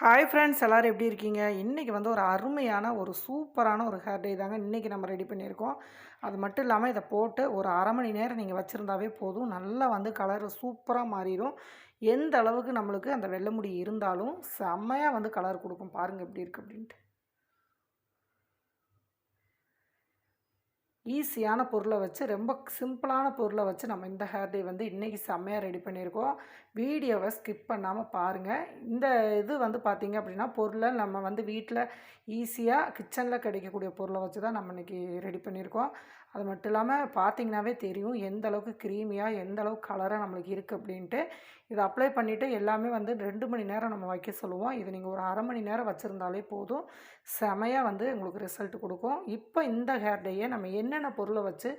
Hi friends எல்லோரும் எப்படி இருக்கீங்க? இன்றைக்கி வந்து ஒரு அருமையான ஒரு சூப்பரான ஒரு ஹேர் டே தாங்க இன்றைக்கி நம்ம ரெடி பண்ணியிருக்கோம். அது மட்டும் இல்லாமல் இதை போட்டு ஒரு அரை மணி நேரம் நீங்கள் வச்சுருந்தாவே போதும். நல்லா வந்து கலர் சூப்பராக மாறிடும். எந்த அளவுக்கு நம்மளுக்கு அந்த வெள்ளை முடி இருந்தாலும் செம்மையாக வந்து கலர் கொடுக்கும். பாருங்கள் எப்படி இருக்குது அப்படின்ட்டு. ஈஸியான பொருளை வச்சு ரொம்ப சிம்பிளான பொருளை வச்சு நம்ம இந்த ஹேர் டே வந்து இன்றைக்கி செம்மையாக ரெடி பண்ணியிருக்கோம். வீடியோவை ஸ்கிப் பண்ணாமல் பாருங்கள் இந்த இது வந்து பார்த்திங்க அப்படின்னா பொருளை நம்ம வந்து வீட்டில் ஈஸியாக கிச்சனில் கிடைக்கக்கூடிய பொருளை வச்சு தான் நம்ம இன்றைக்கி ரெடி பண்ணியிருக்கோம். அது மட்டும் இல்லாமல் பார்த்தீங்கன்னாவே தெரியும் எந்த அளவுக்கு க்ரீமியாக எந்த அளவுக்கு கலராக நம்மளுக்கு இருக்குது அப்படின்ட்டு. இதை அப்ளை பண்ணிவிட்டு எல்லாமே வந்து ரெண்டு மணி நேரம் நம்ம வைக்க சொல்லுவோம். இது நீங்கள் ஒரு அரை மணி நேரம் வச்சுருந்தாலே போதும். செமையாக வந்து உங்களுக்கு ரிசல்ட் கொடுக்கும். இப்போ இந்த ஹேர் டேயை நம்ம என்னென்ன பொருளை வச்சு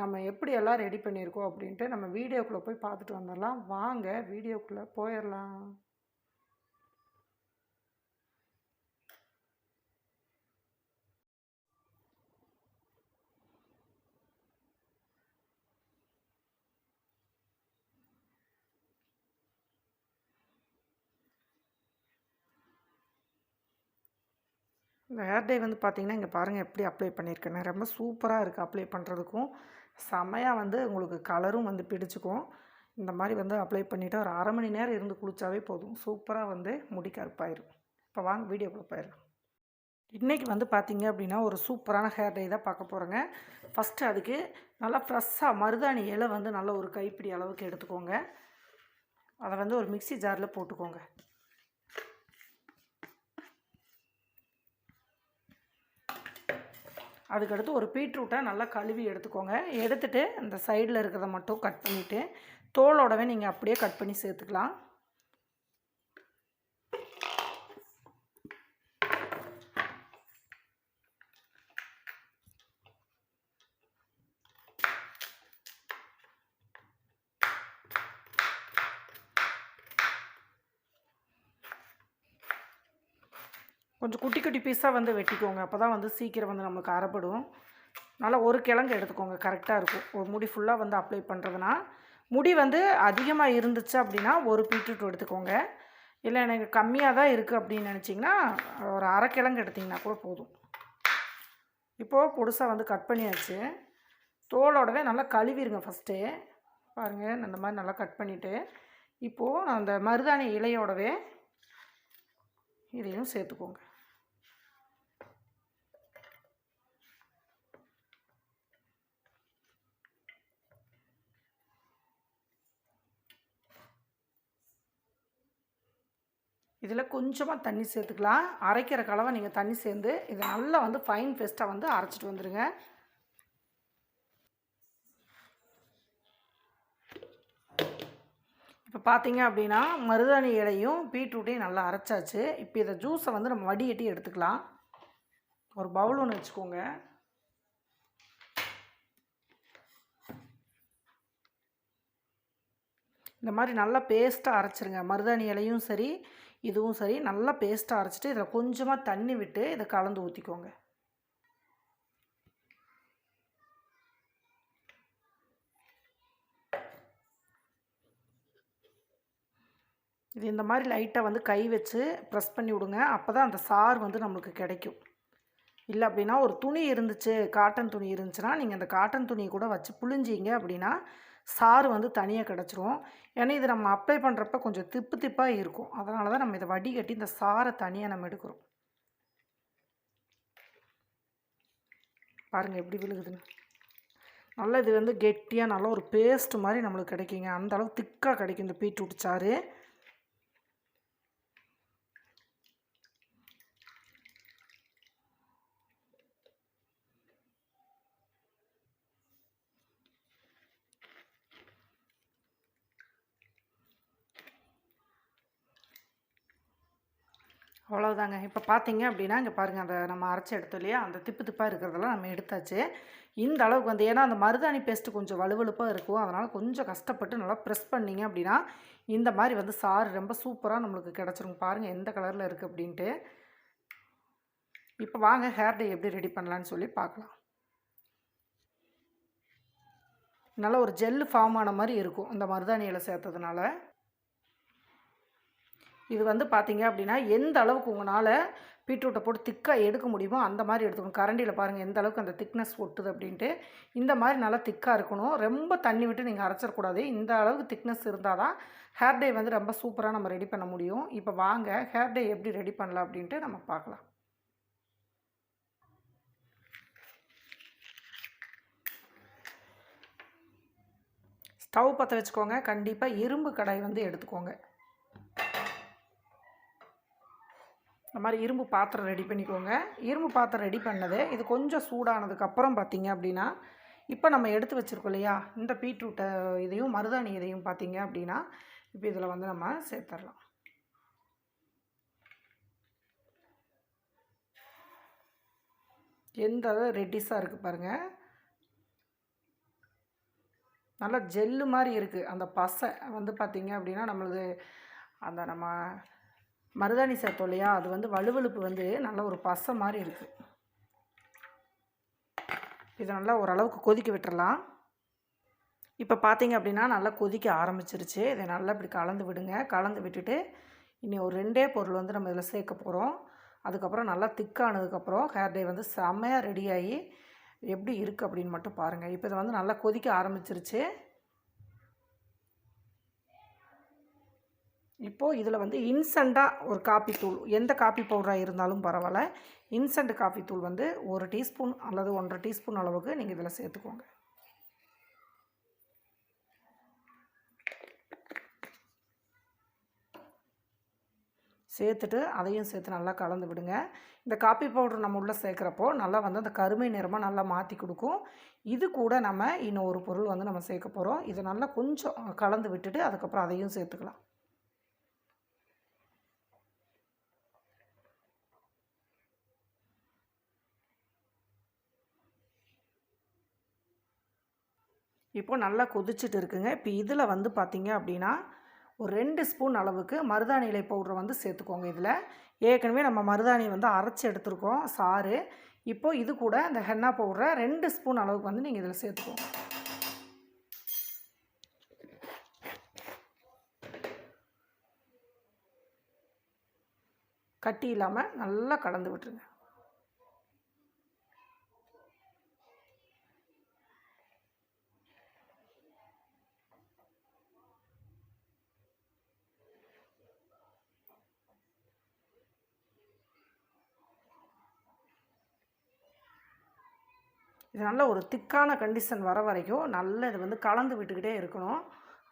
நம்ம எப்படியெல்லாம் ரெடி பண்ணியிருக்கோம் அப்படின்ட்டு நம்ம வீடியோக்குள்ளே போய் பார்த்துட்டு வந்துடலாம். வாங்க வீடியோக்குள்ளே போயிடலாம். இந்த ஹேர் டே வந்து பார்த்திங்கன்னா இங்கே பாருங்கள் எப்படி அப்ளை பண்ணியிருக்கேன்னா ரொம்ப சூப்பராக இருக்குது அப்ளை பண்ணுறதுக்கும் செம்மையாக வந்து உங்களுக்கு கலரும் வந்து பிடிச்சிக்கும். இந்த மாதிரி வந்து அப்ளை பண்ணிவிட்டு ஒரு அரை மணி நேரம் இருந்து குளித்தாவே போதும். சூப்பராக வந்து முடி கருப்பாயிரும். இப்போ வாங்க வீடியோக்குள்ளே போயிடும் இன்றைக்கி வந்து பார்த்திங்க அப்படின்னா ஒரு சூப்பரான ஹேர் டே தான் பார்க்க போகிறேங்க ஃபஸ்ட்டு அதுக்கு நல்லா ஃப்ரெஷ்ஷாக மருதாணி இலை வந்து நல்ல ஒரு கைப்பிடி அளவுக்கு எடுத்துக்கோங்க. அதை வந்து ஒரு மிக்சி ஜாரில் போட்டுக்கோங்க. அதுக்கடுத்து ஒரு பீட்ரூட்டை நல்லா கழுவி எடுத்துக்கோங்க. எடுத்துகிட்டு இந்த சைடில் இருக்கிறத மட்டும் கட் பண்ணிவிட்டு தோலோடவே நீங்கள் அப்படியே கட் பண்ணி சேர்த்துக்கலாம். கொஞ்சம் குட்டி குட்டி பீஸாக வந்து வெட்டிக்கோங்க. அப்போ தான் வந்து சீக்கிரம் வந்து நம்மளுக்கு அறப்படும் நல்லா ஒரு கிழங்கு எடுத்துக்கோங்க. கரெக்டாக இருக்கும். ஒரு முடி ஃபுல்லாக வந்து அப்ளை பண்ணுறதுனா முடி வந்து அதிகமாக இருந்துச்சு அப்படின்னா ஒரு பீட்ரூட் எடுத்துக்கோங்க. இல்லை எனக்கு கம்மியாக தான் இருக்குது அப்படின்னு நினச்சிங்கன்னா ஒரு அரை கிழங்கு எடுத்திங்கன்னா கூட போதும். இப்போது பொடுசாக வந்து கட் பண்ணியாச்சு. தோலோடவே நல்லா கழுவிடுங்க ஃபஸ்ட்டு பாருங்கள் இந்த மாதிரி நல்லா கட் பண்ணிவிட்டு இப்போது அந்த மருதாணி இலையோடவே இதையும் சேர்த்துக்கோங்க. இதில் கொஞ்சமாக தண்ணி சேர்த்துக்கலாம். அரைக்கிற கலவை நீங்கள் தண்ணி சேர்ந்து இதை நல்லா வந்து ஃபைன் பேஸ்ட்டாக வந்து அரைச்சிட்டு வந்துடுங்க இப்போ பார்த்தீங்க அப்படின்னா மருதாணி இலையும் பீட்ரூட்டையும் நல்லா அரைச்சாச்சு. இப்போ இதை ஜூஸை வந்து நம்ம வடிகட்டி எடுத்துக்கலாம். ஒரு பவுல் ஒன்று வச்சுக்கோங்க. இந்த மாதிரி நல்லா பேஸ்ட்டாக அரைச்சிருங்க. மருதாணி இலையும் சரி இதுவும் சரி நல்லா பேஸ்ட்டாக அரைச்சிட்டு இதில் கொஞ்சமாக தண்ணி விட்டு இதை கலந்து ஊற்றிக்கோங்க இது இந்த மாதிரி லைட்டாக வந்து கை வச்சு ப்ரெஸ் பண்ணி விடுங்க. அப்போ தான் அந்த சாறு வந்து நம்மளுக்கு கிடைக்கும். இல்லை அப்படின்னா ஒரு துணி இருந்துச்சு காட்டன் துணி இருந்துச்சுன்னா நீங்கள் அந்த காட்டன் துணியை கூட வச்சு புழிஞ்சிங்க அப்படின்னா சாறு வந்து தனியாக கிடச்சிரும். ஏன்னா இது நம்ம அப்ளை பண்ணுறப்ப கொஞ்சம் திப்பு திப்பாக இருக்கும். அதனால தான் நம்ம இதை வடிகட்டி இந்த சாரை தனியாக நம்ம எடுக்கிறோம். பாருங்கள் எப்படி விழுகுதுன்னு. நல்லா இது வந்து கெட்டியாக நல்லா ஒரு பேஸ்ட் மாதிரி நம்மளுக்கு கிடைக்குங்க. அந்த அளவுக்கு திக்காக கிடைக்கும் இந்த பீட்ரூட் சாறு. அவ்வளோதாங்க இப்போ பார்த்தீங்க அப்படின்னா இங்கே பாருங்கள் அந்த நம்ம அரைச்சி எடுத்தோம் இல்லையா? அந்த திப்பு திப்பாக இருக்கிறதெல்லாம் நம்ம எடுத்தாச்சு. இந்த அளவுக்கு வந்து ஏன்னா அந்த மருதாணி பேஸ்ட்டு கொஞ்சம் வலுவலுப்பாக இருக்கும். அதனால் கொஞ்சம் கஷ்டப்பட்டு நல்லா ப்ரெஸ் பண்ணிங்க அப்படின்னா இந்த மாதிரி வந்து சாறு ரொம்ப சூப்பராக நம்மளுக்கு கிடச்சிரும். பாருங்கள் எந்த கலரில் இருக்குது அப்படின்ட்டு. இப்போ வாங்க ஹேர் டே எப்படி ரெடி பண்ணலான்னு சொல்லி பார்க்கலாம் நல்லா ஒரு ஜெல்லு ஃபார்ம் ஆன மாதிரி இருக்கும் அந்த மருதாணி இலை சேர்த்ததுனால. இது வந்து பார்த்தீங்க அப்படின்னா எந்த அளவுக்கு உங்களால் பீட்ரூட்டை போட்டு திக்காக எடுக்க முடியுமோ அந்த மாதிரி எடுத்துக்கணும். கரண்டியில் பாருங்கள் எந்த அளவுக்கு அந்த திக்னஸ் ஒட்டுது அப்படின்ட்டு. இந்த மாதிரி நல்லா திக்காக இருக்கணும். ரொம்ப தண்ணி விட்டு நீங்கள் அரைச்சிடக்கூடாது இந்த அளவுக்கு திக்னஸ் இருந்தால் தான் ஹேர் டே வந்து ரொம்ப சூப்பராக நம்ம ரெடி பண்ண முடியும். இப்போ வாங்க ஹேர் டே எப்படி ரெடி பண்ணலாம் அப்படின்ட்டு நம்ம பார்க்கலாம். ஸ்டவ் பற்ற வச்சுக்கோங்க. கண்டிப்பாக இரும்பு கடாய் வந்து எடுத்துக்கோங்க. இந்த மாதிரி இரும்பு பாத்திரம் ரெடி பண்ணிக்கோங்க. இரும்பு பாத்திரம் ரெடி பண்ணது இது கொஞ்சம் சூடானதுக்கப்புறம் பார்த்தீங்க அப்படின்னா இப்போ நம்ம எடுத்து வச்சுருக்கோம் இல்லையா இந்த பீட்ரூட்டை இதையும் மருதாணி இதையும் பார்த்தீங்க அப்படின்னா இப்போ இதில் வந்து நம்ம சேர்த்துடலாம் எந்த ரெட்டிஸாக இருக்குது பாருங்கள் நல்லா ஜெல்லு மாதிரி இருக்குது அந்த பசை வந்து பார்த்திங்க அப்படின்னா நம்மளது அந்த நம்ம மருதாணி சேர்த்தோம் இல்லையா? அது வந்து வலுவழுப்பு வந்து நல்ல ஒரு பசை மாதிரி இருக்குது இதை நல்லா ஓரளவுக்கு கொதிக்க விட்டுறலாம். இப்போ பார்த்தீங்க அப்படின்னா நல்லா கொதிக்க ஆரம்பிச்சிருச்சு. இதை நல்லா இப்படி கலந்து விடுங்க. கலந்து விட்டுட்டு இனி ஒரு ரெண்டே பொருள் வந்து நம்ம இதில் சேர்க்க போகிறோம் அதுக்கப்புறம் நல்லா திக்கானதுக்கப்புறம் ஹேர் டே வந்து செம்மையாக ரெடியாகி எப்படி இருக்குது அப்படின்னு மட்டும் பாருங்கள் இப்போ இதை வந்து நல்லா கொதிக்க ஆரம்பிச்சிருச்சு. இப்போது இதில் வந்து இன்ஸ்டண்ட்டாக ஒரு காப்பி தூள் எந்த காப்பி பவுடராக இருந்தாலும் பரவாயில்ல. இன்ஸ்டண்ட் காப்பி தூள் வந்து ஒரு டீஸ்பூன் அல்லது ஒன்றரை டீஸ்பூன் அளவுக்கு நீங்கள் இதில் சேர்த்துக்கோங்க. சேர்த்துட்டு அதையும் சேர்த்து நல்லா கலந்து விடுங்க. இந்த காப்பி பவுடர் நம்ம உள்ளே சேர்க்குறப்போ நல்லா வந்து அந்த கருமை நிறமாக நல்லா மாற்றி கொடுக்கும். இது கூட நம்ம இன்னும் ஒரு பொருள் வந்து நம்ம சேர்க்க போகிறோம் இதை நல்லா கொஞ்சம் கலந்து விட்டுட்டு அதுக்கப்புறம் அதையும் சேர்த்துக்கலாம். இப்போ நல்லா கொதிச்சுட்டு இருக்குங்க. இப்போ இதில் வந்து பார்த்திங்க அப்படின்னா ஒரு ரெண்டு ஸ்பூன் அளவுக்கு மருதாணி இலை பவுடரை வந்து சேர்த்துக்கோங்க இதில். ஏற்கனவே நம்ம மருதாணி வந்து அரைச்சி எடுத்துருக்கோம் சாறு. இப்போது இது கூட இந்த ஹென்னா பவுடரை ரெண்டு ஸ்பூன் அளவுக்கு வந்து நீங்கள் இதில் சேர்த்துக்கோங்க. கட்டி இல்லாமல் நல்லா கலந்து விட்டுருங்க. இது நல்ல ஒரு திக்கான கண்டிஷன் வர வரைக்கும் நல்ல இது வந்து கலந்து விட்டுக்கிட்டே இருக்கணும்.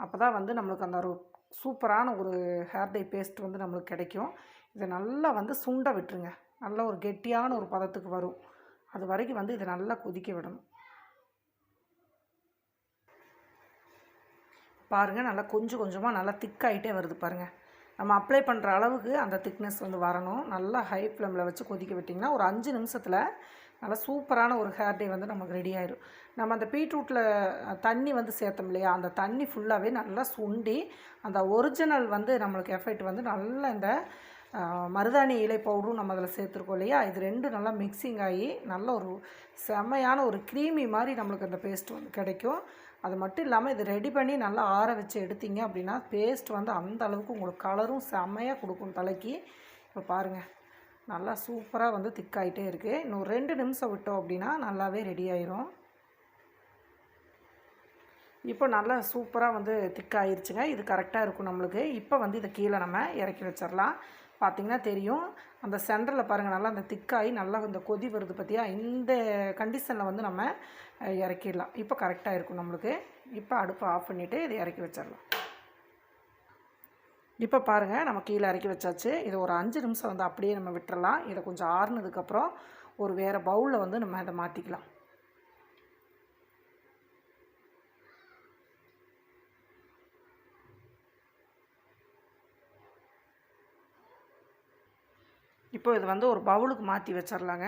அப்போ தான் வந்து நம்மளுக்கு அந்த ஒரு சூப்பரான ஒரு ஹேர் டை பேஸ்ட் வந்து நம்மளுக்கு கிடைக்கும். இதை நல்லா வந்து சுண்ட விட்டுருங்க. நல்ல ஒரு கெட்டியான ஒரு பதத்துக்கு வரும். அது வரைக்கும் வந்து இதை நல்லா கொதிக்க விடணும். பாருங்கள் நல்லா கொஞ்சம் கொஞ்சமாக நல்லா திக்காயிட்டே வருது பாருங்கள் நம்ம அப்ளை பண்ணுற அளவுக்கு அந்த திக்னஸ் வந்து வரணும். நல்லா ஹை ஃப்ளேமில் வச்சு கொதிக்க விட்டிங்கன்னா ஒரு அஞ்சு நிமிஷத்தில் நல்லா சூப்பரான ஒரு ஹேர் டே வந்து நமக்கு ரெடி ஆயிடும் நம்ம அந்த பீட்ரூட்டில் தண்ணி வந்து சேர்த்தோம் இல்லையா? அந்த தண்ணி ஃபுல்லாகவே நல்லா சுண்டி அந்த ஒரிஜினல் வந்து நம்மளுக்கு எஃபெக்ட் வந்து நல்லா இந்த மருதாணி இலை பவுடரும் நம்ம அதில் சேர்த்துருக்கோம் இல்லையா? இது ரெண்டும் நல்லா மிக்சிங் ஆகி நல்ல ஒரு செம்மையான ஒரு க்ரீமி மாதிரி நம்மளுக்கு அந்த பேஸ்ட் வந்து கிடைக்கும். அது மட்டும் இல்லாமல் இது ரெடி பண்ணி நல்லா ஆற வச்சு எடுத்தீங்க அப்படின்னா பேஸ்ட் வந்து அந்த அளவுக்கு உங்களுக்கு கலரும் செம்மையாக கொடுக்கும் தலைக்கு. இப்போ பாருங்கள் நல்லா சூப்பராக வந்து திக்காயிட்டே இருக்குது இன்னும் ரெண்டு நிமிஷம் விட்டோம் அப்படின்னா நல்லாவே ரெடி ஆயிரும். இப்போ நல்லா சூப்பராக வந்து திக்காயிருச்சுங்க இது கரெக்டாக இருக்கும் நம்மளுக்கு. இப்போ வந்து இதை கீழே நம்ம இறக்கி வச்சிடலாம் பார்த்திங்கன்னா தெரியும். அந்த சென்டரில் பாருங்கள் நல்லா அந்த திக்காகி நல்லா இந்த கொதி வருது பார்த்தியா இந்த கண்டிஷனில் வந்து நம்ம இறக்கிடலாம். இப்போ கரெக்டாக இருக்கும் நம்மளுக்கு. இப்போ அடுப்பை ஆஃப் பண்ணிவிட்டு இதை இறக்கி வச்சிடலாம் இப்போ பாருங்கள் நம்ம கீழே இறக்கி வச்சாச்சு. இதை ஒரு அஞ்சு நிமிஷம் வந்து அப்படியே நம்ம விட்டுறலாம். இதை கொஞ்சம் ஆறுனதுக்கப்புறம் ஒரு வேறு பவுலில் வந்து நம்ம இதை மாற்றிக்கலாம் இப்போ இது வந்து ஒரு பவுலுக்கு மாற்றி வச்சிடலாங்க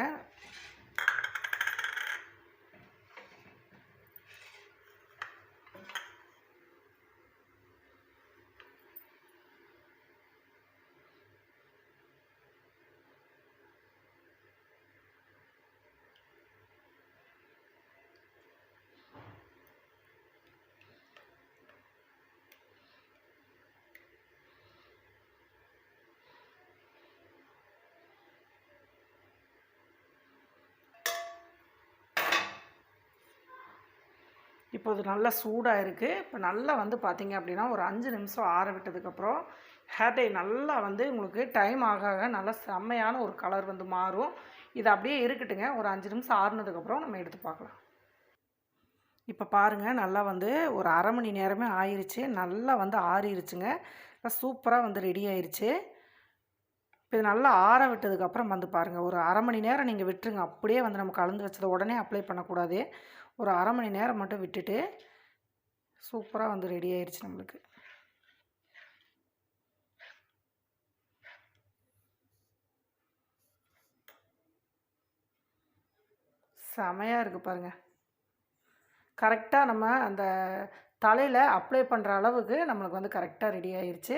இப்போ அது நல்லா சூடாக இருக்குது இப்போ நல்லா வந்து பார்த்தீங்க அப்படின்னா ஒரு அஞ்சு நிமிஷம் ஆற விட்டதுக்கப்புறம் ஹேர் டை நல்லா வந்து உங்களுக்கு டைம் ஆக ஆக நல்லா செம்மையான ஒரு கலர் வந்து மாறும். இது அப்படியே இருக்கட்டுங்க. ஒரு அஞ்சு நிமிஷம் ஆறுனதுக்கப்புறம் நம்ம எடுத்து பார்க்கலாம். இப்போ பாருங்கள் நல்லா வந்து ஒரு அரை மணி நேரமே ஆயிருச்சு. நல்லா வந்து ஆறிருச்சுங்க. சூப்பராக வந்து ரெடி ஆயிடுச்சு இப்போ இது நல்லா ஆற விட்டதுக்கப்புறம் வந்து பாருங்கள் ஒரு அரை மணி நேரம் நீங்கள் விட்டுருங்க. அப்படியே வந்து நம்ம கலந்து வச்சதை உடனே அப்ளை பண்ணக்கூடாது. ஒரு அரை மணி நேரம் மட்டும் விட்டுட்டு சூப்பராக வந்து ரெடி ஆயிடுச்சு நம்மளுக்கு. செமையாக இருக்குது பாருங்கள் கரெக்டாக நம்ம அந்த தலையில் அப்ளை பண்ணுற அளவுக்கு நம்மளுக்கு வந்து கரெக்டாக ரெடி ஆயிடுச்சு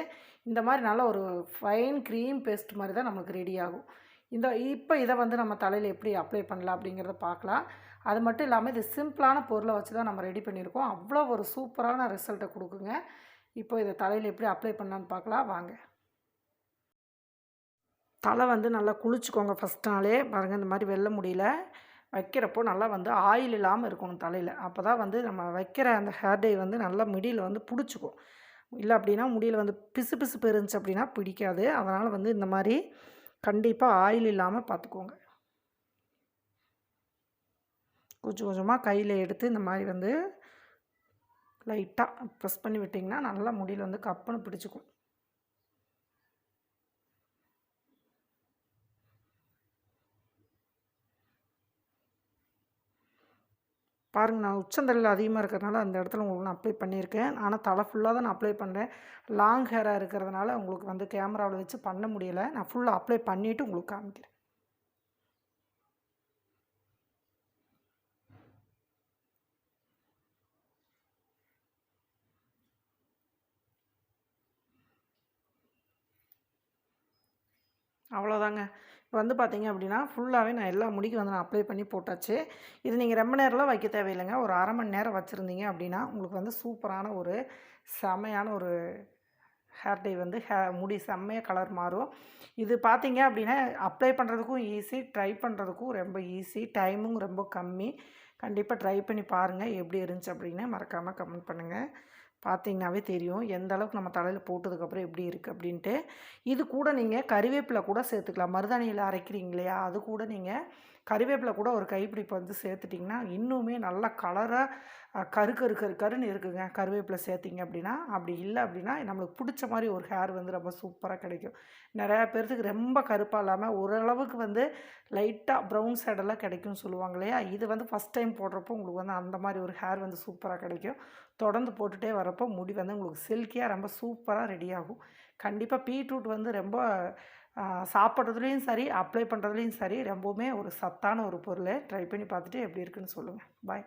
இந்த மாதிரி நல்ல ஒரு ஃபைன் க்ரீம் பேஸ்ட் மாதிரி தான் நம்மளுக்கு ரெடி ஆகும். இந்த இப்போ இதை வந்து நம்ம தலையில் எப்படி அப்ளை பண்ணலாம் அப்படிங்கிறத பார்க்கலாம். அது மட்டும் இல்லாமல் இது சிம்பிளான பொருளை வச்சு தான் நம்ம ரெடி பண்ணியிருக்கோம். அவ்வளோ ஒரு சூப்பரான ரிசல்ட்டை கொடுக்குங்க. இப்போ இதை தலையில் எப்படி அப்ளை பண்ணலான்னு பார்க்கலாம். வாங்க. தலை வந்து நல்லா குளிச்சுக்கோங்க ஃபஸ்ட் நாளே. பாருங்கள் இந்த மாதிரி வெல்ல முடியல. வைக்கிறப்போ நல்லா வந்து ஆயில் இல்லாமல் இருக்கணும் தலையில். அப்போ தான் வந்து நம்ம வைக்கிற அந்த ஹேர் டே வந்து நல்லா மிடியில் வந்து பிடிச்சிக்கும். இல்லை அப்படின்னா முடியில் வந்து பிசு பிசுப்பு இருந்துச்சு அப்படின்னா பிடிக்காது. அதனால் வந்து இந்த மாதிரி கண்டிப்பாக ஆயில் இல்லாமல் பார்த்துக்கோங்க. கொஞ்சம் கொஞ்சமாக கையில் எடுத்து இந்த மாதிரி வந்து லைட்டாக ப்ரெஸ் பண்ணி விட்டிங்கன்னா நல்லா முடியில் வந்து கப்புன்னு பிடிச்சிக்கும். பாருங்கள் நான் உச்சந்தலையில் அதிகமாக இருக்கிறதுனால அந்த இடத்துல உங்களுக்கு நான் அப்ளை பண்ணியிருக்கேன். ஆனால் தலை ஃபுல்லாக தான் நான் அப்ளை பண்ணுறேன் லாங் ஹேராக இருக்கிறதுனால உங்களுக்கு வந்து கேமராவில் வச்சு பண்ண முடியலை. நான் ஃபுல்லாக அப்ளை பண்ணிவிட்டு உங்களுக்கு காமிக்கிறேன். அவ்வளோதாங்க. இப்போ வந்து பார்த்தீங்க அப்படின்னா ஃபுல்லாகவே நான் எல்லா முடிக்கும் வந்து நான் அப்ளை பண்ணி போட்டாச்சு. இது நீங்கள் ரொம்ப நேரம்லாம் வைக்க தேவையில்லைங்க. ஒரு அரை மணி நேரம் வச்சுருந்தீங்க அப்படின்னா உங்களுக்கு வந்து சூப்பரான ஒரு செமையான ஒரு ஹேர் டை வந்து ஹே முடி செம்மையாக கலர் மாறும். இது பார்த்தீங்க அப்படின்னா அப்ளை பண்ணுறதுக்கும் ஈஸி ட்ரை பண்ணுறதுக்கும் ரொம்ப ஈஸி டைமும் ரொம்ப கம்மி. கண்டிப்பாக ட்ரை பண்ணி பாருங்கள் எப்படி இருந்துச்சு அப்படின்னு மறக்காமல் கமெண்ட் பண்ணுங்கள் பார்த்தீங்கன்னாவே தெரியும். எந்த அளவுக்கு நம்ம தலையில் போட்டதுக்கப்புறம் எப்படி இருக்குது அப்படின்ட்டு. இது கூட நீங்கள் கறிவேப்பிலை கூட சேர்த்துக்கலாம். மருதாணியில் அரைக்கிறீங்க இல்லையா? அது கூட நீங்கள் கருவேப்பிலை கூட ஒரு கைப்பிடிப்பு வந்து சேர்த்துட்டிங்கன்னா இன்னுமே நல்லா கலராக கரு கரு கரு கருன்னு இருக்குங்க. கருவேப்பிலை சேர்த்திங்க அப்படின்னா அப்படி இல்லை அப்படின்னா நம்மளுக்கு பிடிச்ச மாதிரி ஒரு ஹேர் வந்து ரொம்ப சூப்பராக கிடைக்கும். நிறையா பேர்த்துக்கு ரொம்ப கருப்பாக இல்லாமல் ஓரளவுக்கு வந்து லைட்டாக ப்ரௌன் சைடெல்லாம் கிடைக்கும்னு சொல்லுவாங்க இல்லையா? இது வந்து ஃபஸ்ட் டைம் போடுறப்போ உங்களுக்கு வந்து அந்த மாதிரி ஒரு ஹேர் வந்து சூப்பராக கிடைக்கும். தொடர்ந்து போட்டுகிட்டே வரப்போ முடி வந்து உங்களுக்கு சில்கியாக ரொம்ப சூப்பராக ரெடி ஆகும். கண்டிப்பாக பீட்ரூட் வந்து ரொம்ப சாப்பிட்றதுலேயும் சரி அப்ளை பண்ணுறதுலேயும் சரி ரொம்பவுமே ஒரு சத்தான ஒரு பொருளை ட்ரை பண்ணி பார்த்துட்டு எப்படி இருக்குன்னு சொல்லுங்கள் பாய்